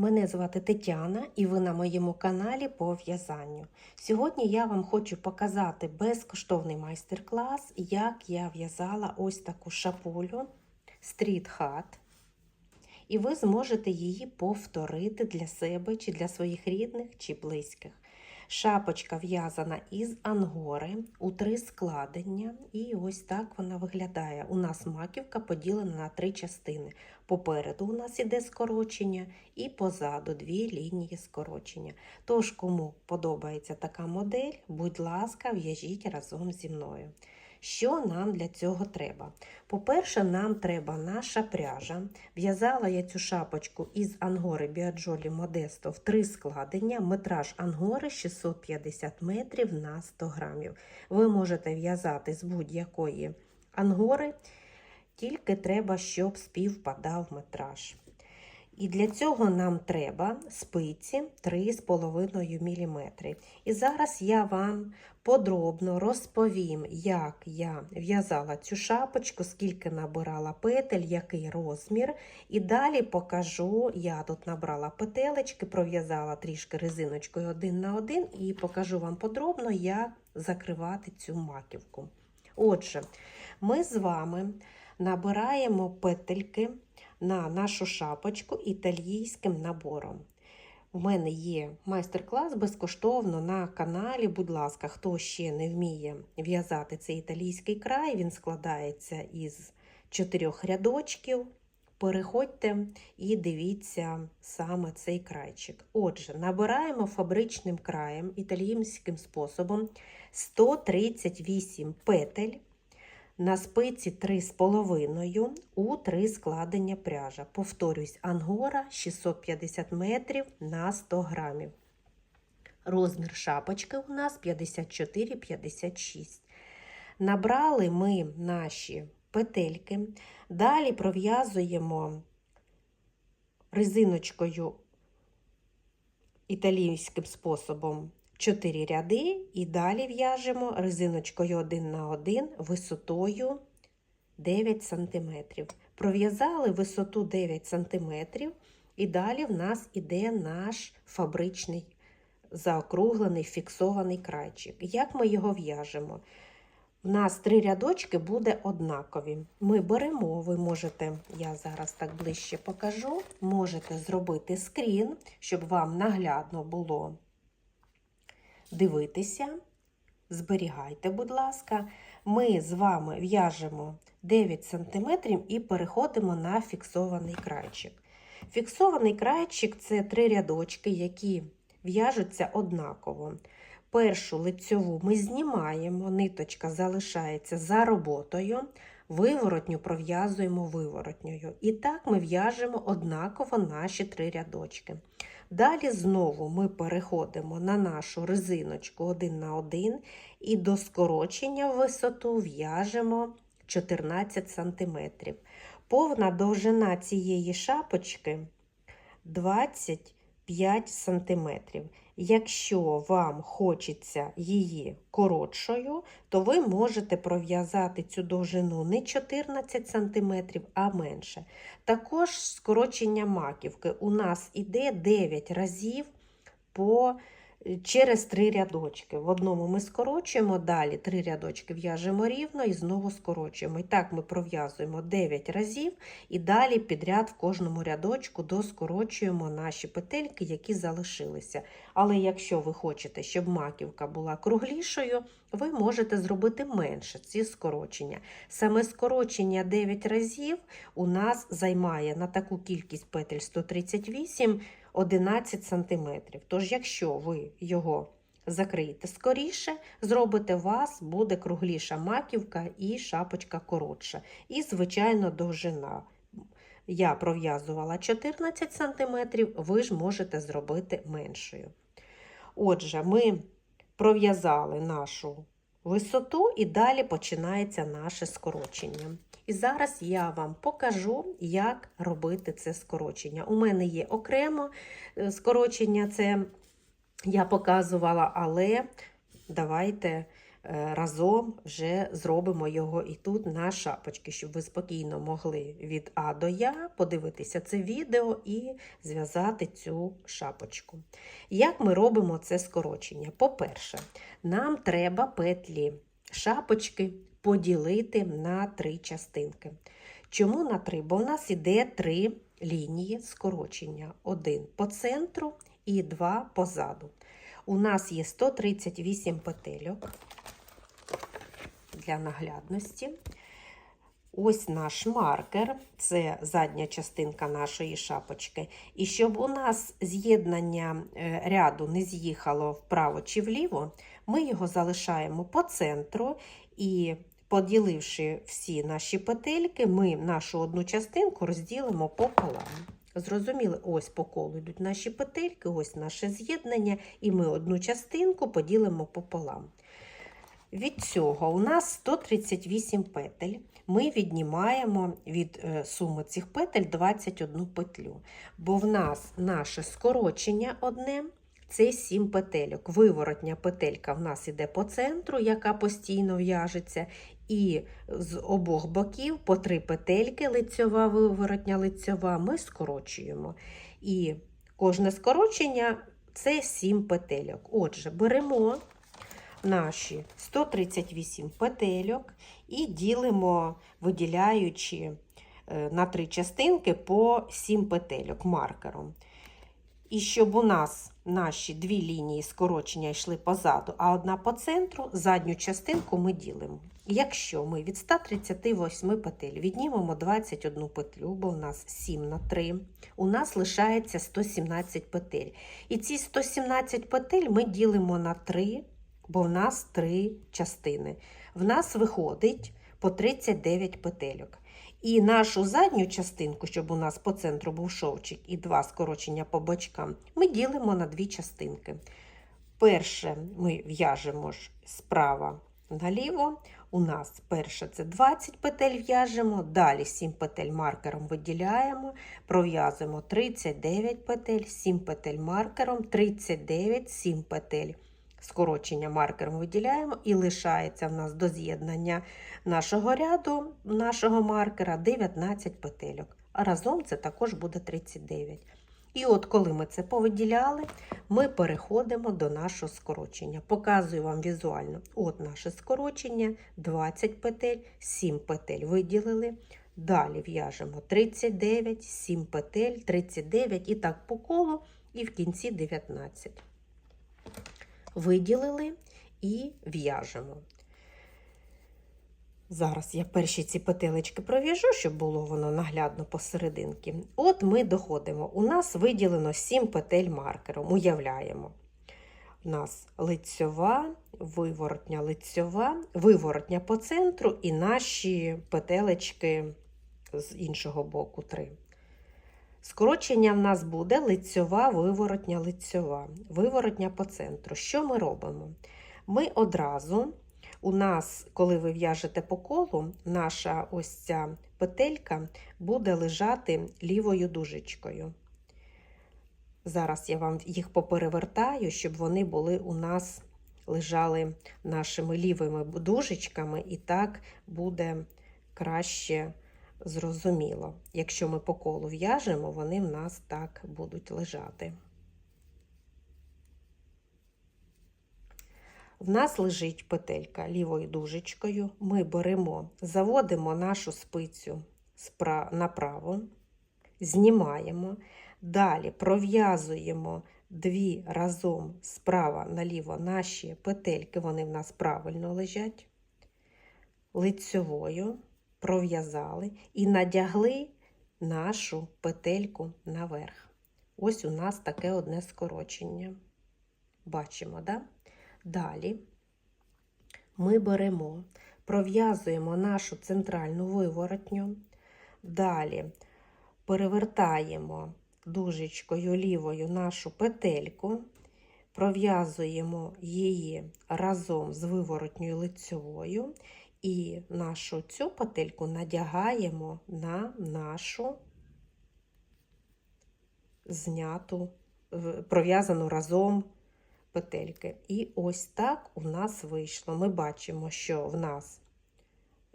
Мене звати Тетяна і ви на моєму каналі по в'язанню. Сьогодні я вам хочу показати безкоштовний майстер-клас, як я в'язала ось таку шапулю Street Hat. І ви зможете її повторити для себе, чи для своїх рідних, чи близьких. Шапочка в'язана із ангори у три складення, і ось так вона виглядає. У нас маківка поділена на три частини. Попереду у нас іде скорочення, і позаду дві лінії скорочення. Тож, кому подобається така модель, будь ласка, в'яжіть разом зі мною. Що нам для цього треба? По-перше, нам треба наша пряжа. В'язала я цю шапочку із ангори Біаджолі Модесто в три складення. Метраж ангори 650 метрів на 100 грамів. Ви можете в'язати з будь-якої ангори, тільки треба, щоб співпадав метраж. І для цього нам треба спиці 3,5 мм. І зараз я вам подробно розповім, як я в'язала цю шапочку, скільки набирала петель, який розмір. І далі покажу, я тут набрала петелечки, пров'язала трішки резиночкою один на один, і покажу вам подробно, як закривати цю маківку. Отже, ми з вами набираємо петельки на нашу шапочку італійським набором. У мене є майстер-клас безкоштовно на каналі. Будь ласка, хто ще не вміє в'язати цей італійський край, він складається із чотирьох рядочків. Переходьте і дивіться саме цей крайчик. Отже, набираємо фабричним краєм італійським способом 138 петель на спиці 3,5 у 3 складення пряжа. Повторюсь, ангора 650 метрів на 100 грамів. Розмір шапочки у нас 54-56. Набрали ми наші петельки. Далі пров'язуємо резиночкою італійським способом 4 ряди і далі в'яжемо резиночкою 1 на 1 висотою 9 см. Пров'язали висоту 9 см, і далі в нас іде наш фабричний заокруглений фіксований крайчик. Як ми його в'яжемо? У нас три рядочки буде однакові. Ми беремо, ви можете, я зараз так ближче покажу, можете зробити скрін, щоб вам наглядно було дивитися. Зберігайте, будь ласка, ми з вами в'яжемо 9 см і переходимо на фіксований крайчик. Фіксований крайчик це три рядочки, які в'яжуться однаково. Першу лицьову ми знімаємо, ниточка залишається за роботою, виворотню пров'язуємо виворотньою. І так ми в'яжемо однаково наші три рядочки. Далі знову ми переходимо на нашу резиночку 1 на 1 і до скорочення в висоту в'яжемо 14 см. Повна довжина цієї шапочки 25 см. Якщо вам хочеться її коротшою, то ви можете пров'язати цю довжину не 14 см, а менше. Також скорочення маківки у нас іде 9 разів по через 3 рядочки. В одному ми скорочуємо, далі 3 рядочки в'яжемо рівно і знову скорочуємо. І так ми пров'язуємо 9 разів і далі підряд в кожному рядочку доскорочуємо наші петельки, які залишилися. Але якщо ви хочете, щоб маківка була круглішою, ви можете зробити менше ці скорочення. Саме скорочення 9 разів у нас займає на таку кількість петель 138 11 см. Тож, якщо ви його закриєте скоріше, зробите у вас буде кругліша маківка і шапочка коротша. І, звичайно, довжина. Я пров'язувала 14 см, ви ж можете зробити меншою. Отже, ми пров'язали нашу висоту і далі починається наше скорочення. І зараз я вам покажу, як робити це скорочення. У мене є окремо е, скорочення, це я показувала, але давайте е, разом вже зробимо його і тут на шапочки, щоб ви спокійно могли від А до Я подивитися це відео і зв'язати цю шапочку. Як ми робимо це скорочення? По-перше, нам треба петлі шапочки поділити на три частинки. Чому на три? Бо в нас іде три лінії скорочення: один по центру і два позаду. У нас є 138 петельок для наглядності. Ось наш маркер, це задня частинка нашої шапочки. І щоб у нас з'єднання е, ряду не з'їхало вправо чи вліво, ми його залишаємо по центру і, поділивши всі наші петельки, ми нашу одну частинку розділимо пополам. Зрозуміли, ось по колу йдуть наші петельки, ось наше з'єднання, і ми одну частинку поділимо пополам. Від цього у нас 138 петель. Ми віднімаємо від е, суми цих петель 21 петлю. Бо в нас наше скорочення одне це 7 петельок. Виворотня петелька в нас іде по центру, яка постійно в'яжеться. І з обох боків по три петельки лицьова, виворотня, лицьова ми скорочуємо. І кожне скорочення це 7 петельок. Отже, беремо наші 138 петельок і ділимо, виділяючи е, на три частинки по 7 петельок маркером. І щоб у нас наші дві лінії скорочення йшли позаду, а одна по центру, задню частинку ми ділимо. Якщо ми від 138 петель віднімемо 21 петлю, бо у нас 7 на 3, у нас лишається 117 петель. І ці 117 петель ми ділимо на 3, бо в нас 3 частини. В нас виходить по 39 петельок. І нашу задню частинку, щоб у нас по центру був шовчик і два скорочення по бочкам, ми ділимо на дві частинки. Перше ми в'яжемо ж справа наліво. У нас перше це 20 петель в'яжемо, далі 7 петель маркером виділяємо, пров'язуємо 39 петель, 7 петель маркером, 39, 7 петель. Скорочення маркером виділяємо і лишається в нас до з'єднання нашого ряду, нашого маркера 19 петельок. А разом це також буде 39. І от коли ми це повиділяли, ми переходимо до нашого скорочення. Показую вам візуально. От наше скорочення, 20 петель, 7 петель виділили. Далі в'яжемо 39, 7 петель, 39 і так по колу, і в кінці 19. Виділили і в'яжемо. Зараз я перші ці петелечки пров'яжу, щоб було воно наглядно посерединки. От ми доходимо. У нас виділено 7 петель маркером. Уявляємо. У нас лицьова, виворотня лицьова, виворотня по центру і наші петелечки з іншого боку 3. Скорочення в нас буде лицьова, виворотня, лицьова, виворотня по центру. Що ми робимо? Ми одразу. У нас, коли ви в'яжете по колу, наша ось ця петелька буде лежати лівою дужечкою. Зараз я вам їх поперевертаю, щоб вони були у нас лежали нашими лівими дужечками, і так буде краще зрозуміло. Якщо ми по колу в'яжемо, вони в нас так будуть лежати. В нас лежить петелька лівою дужечкою. Ми беремо, заводимо нашу спицю направо, знімаємо, далі пров'язуємо дві разом справа наліво наші петельки, вони в нас правильно лежать, лицьовою пров'язали і надягли нашу петельку наверх. Ось у нас таке одне скорочення. Бачимо, да? Далі ми беремо, пров'язуємо нашу центральну виворотню, далі перевертаємо дужечкою лівою нашу петельку, пров'язуємо її разом з виворотньою лицьовою і нашу цю петельку надягаємо на нашу зняту, пров'язану разом петельки. І ось так у нас вийшло. Ми бачимо, що в нас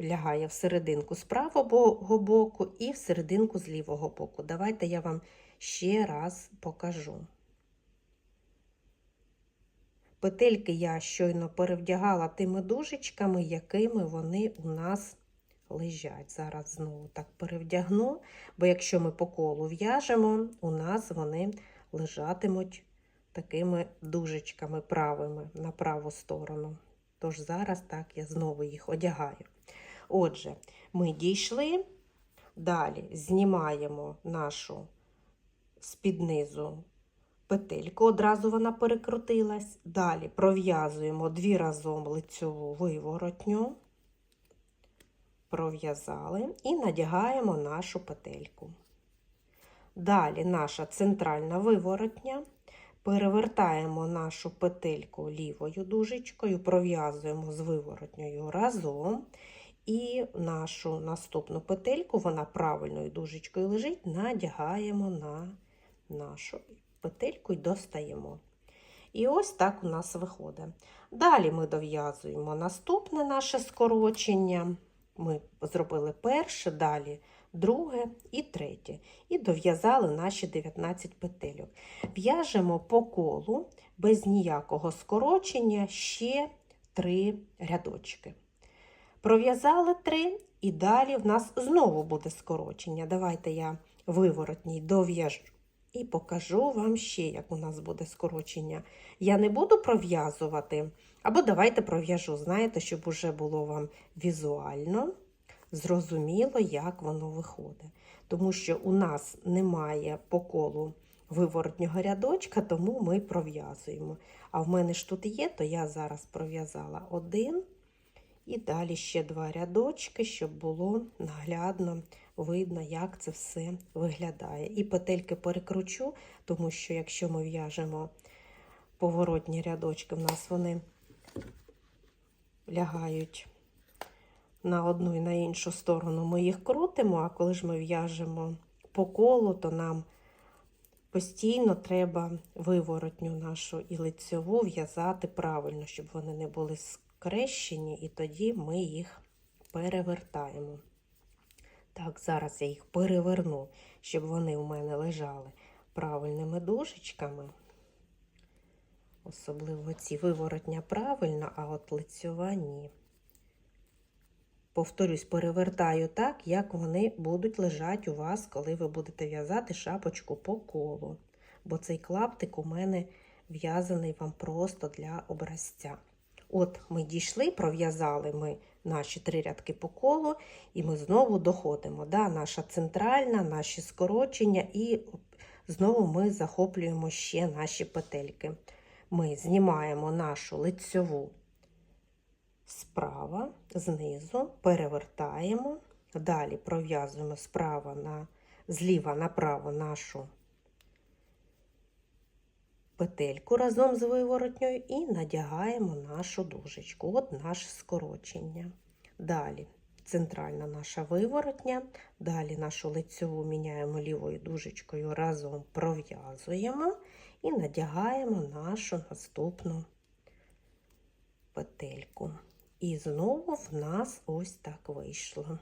лягає в серединку з правого боку і в серединку з лівого боку. Давайте я вам ще раз покажу. Петельки я щойно перевдягала тими дужечками, якими вони у нас лежать. Зараз знову так перевдягну, бо якщо ми по колу в'яжемо, у нас вони лежатимуть такими дужечками правими на праву сторону. Тож зараз так я знову їх одягаю. Отже, ми дійшли, далі знімаємо нашу з-під низу петельку, одразу вона перекрутилась. Далі пров'язуємо дві разом лицьову виворотню, пров'язали і надягаємо нашу петельку. Далі наша центральна виворотня. Перевертаємо нашу петельку лівою дужечкою, пров'язуємо з виворотньою разом. І нашу наступну петельку, вона правильною дужечкою лежить, надягаємо на нашу петельку і достаємо. І ось так у нас виходить. Далі ми дов'язуємо наступне наше скорочення. Ми зробили перше, далі друге і третє. І дов'язали наші 19 петельок. В'яжемо по колу без ніякого скорочення ще 3 рядочки. Пров'язали 3, і далі в нас знову буде скорочення. Давайте я виворотній дов'яжу і покажу вам ще, як у нас буде скорочення. Я не буду пров'язувати, або давайте пров'яжу, знаєте, щоб уже було вам візуально зрозуміло, як воно виходить. Тому що у нас немає по колу виворотнього рядочка, тому ми пров'язуємо. А в мене ж тут є, то я зараз пров'язала один. І далі ще два рядочки, щоб було наглядно видно, як це все виглядає. І петельки перекручу, тому що якщо ми в'яжемо поворотні рядочки, в нас вони лягають на одну і на іншу сторону, ми їх крутимо, а коли ж ми в'яжемо по колу, то нам постійно треба виворотню нашу і лицьову в'язати правильно, щоб вони не були скрещені, і тоді ми їх перевертаємо. Так, зараз я їх переверну, щоб вони у мене лежали правильними дужечками. Особливо ці виворотня правильно, а от лицьова ні. Повторюсь, перевертаю так, як вони будуть лежати у вас, коли ви будете в'язати шапочку по колу. Бо цей клаптик у мене в'язаний вам просто для образця. От ми дійшли, пров'язали ми наші три рядки по колу, і ми знову доходимо. Да, Наша центральна, наші скорочення, і знову ми захоплюємо ще наші петельки. Ми знімаємо нашу лицьову справа, знизу, перевертаємо, далі пров'язуємо справа на, зліва направо нашу петельку разом з виворотньою і надягаємо нашу дужечку. От наше скорочення. Далі центральна наша виворотня, далі нашу лицьову міняємо лівою дужечкою, разом пров'язуємо і надягаємо нашу наступну петельку. І знову в нас ось так вийшло.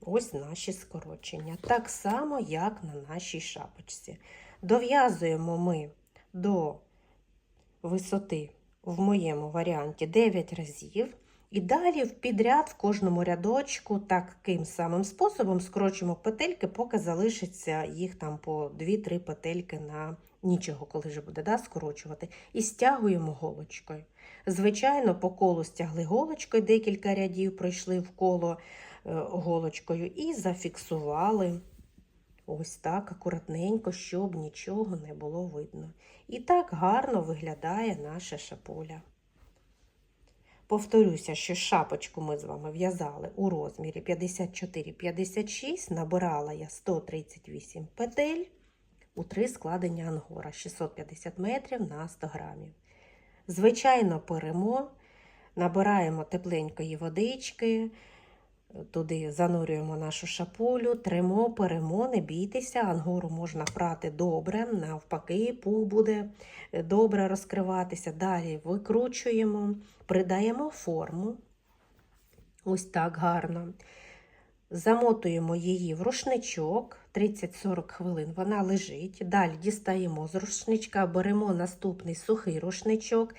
Ось наші скорочення. Так само, як на нашій шапочці. Дов'язуємо ми до висоти, в моєму варіанті, 9 разів. І далі в підряд в кожному рядочку таким самим способом скорочуємо петельки, поки залишиться їх там по 2-3 петельки на нічого, коли вже буде да, скорочувати. І стягуємо голочкою. Звичайно, по колу стягли голочкою, декілька рядів пройшли в коло е, голочкою і зафіксували ось так акуратненько, щоб нічого не було видно. І так гарно виглядає наша шапуля. Повторюся, що шапочку ми з вами в'язали у розмірі 54-56, набирала я 138 петель у три складення ангора 650 метрів на 100 грамів. Звичайно, перемо, набираємо тепленької водички, Туди занурюємо нашу шапулю, тремо, перемо, не бійтеся, ангору можна прати добре, навпаки, пух буде е, добре розкриватися. Далі викручуємо, придаємо форму. Ось так гарно. Замотуємо її в рушничок 30-40 хвилин. Вона лежить. Далі дістаємо з рушничка, беремо наступний сухий рушничок,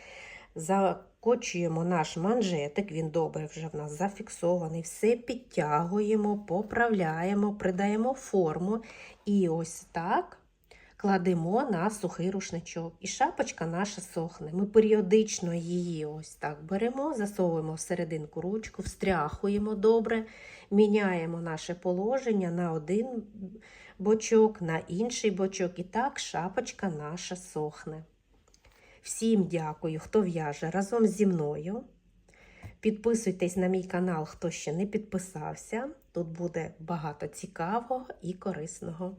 закочуємо наш манжетик, він добре вже в нас зафіксований. Все підтягуємо, поправляємо, придаємо форму. І ось так кладемо на сухий рушничок. І шапочка наша сохне. Ми періодично її ось так беремо, засовуємо всерединку ручку, встряхуємо добре, міняємо наше положення на один бочок, на інший бочок. І так шапочка наша сохне. Всім дякую, хто в'яже разом зі мною. Підписуйтесь на мій канал, хто ще не підписався. Тут буде багато цікавого і корисного.